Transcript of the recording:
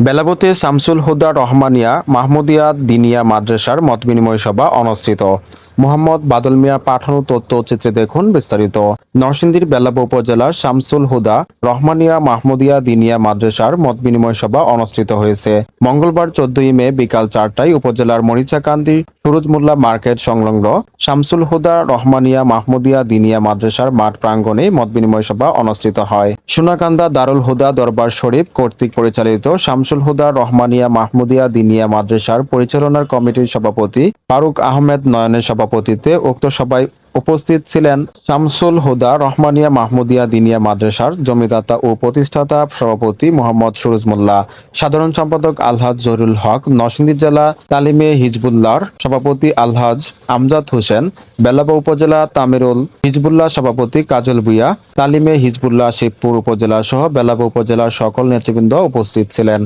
বেলাবতে শামসুল হুদা রহমানিয়া মাহমুদিয়া দিনিয়া মাদ্রাসার মতবিনিময় সভা অনুষ্ঠিত। মোহাম্মদ বাদল মিয়া পাঠানো তথ্যচিত্রে দেখুন বিস্তারিত। নরসিংদীর বেলাবো উপজেলার শামসুল হুদা, রহমানিয়া মাহমুদিয়া দিনিয়া মাদ্রাসার মত বিনিময় সভা অনুষ্ঠিত হয়েছে। মঙ্গলবার চোদ্দই মে বিকাল চারটায় উপজেলার মরিচাকান্দি সুরজমুল্লা মার্কেট সংলগ্ন শামসুল হুদা, রহমানিয়া মাহমুদিয়া দিনিয়া মাদ্রাসার মাঠ প্রাঙ্গনে প্রাঙ্গণে মতবিনিময় সভা অনুষ্ঠিত হয়। সোনাকান্দা দারুল হুদা দরবার শরীফ কর্তৃক পরিচালিত শামসুল হুদা, রহমানিয়া মাহমুদিয়া দিনিয়া মাদ্রাসার পরিচালনার কমিটির সভাপতি ফারুক আহমেদ নয়নের সভাপতিত্বে উক্ত সভায় উপস্থিত ছিলেন শামসুল হুদা, রহমানিয়া মাহমুদিয়া দিনিয়া মাদ্রাসার জমিদাতা ও প্রতিষ্ঠাতা সভাপতি মোহাম্মদ সুরজ মোল্লা, সাধারণ সম্পাদক আলহাজ জহুরুল হক, নরসিংদী জেলা তালিমে হিজবুল্লাহর সভাপতি আলহাজ আমজাদ হোসেন, বেলাবা উপজেলা তামিরুল হিজবুল্লাহ সভাপতি কাজল ভুইয়া তালিমে হিজবুল্লাহ শিবপুর উপজেলা সহ বেলাবা উপজেলার সকল নেতৃবৃন্দ উপস্থিত ছিলেন।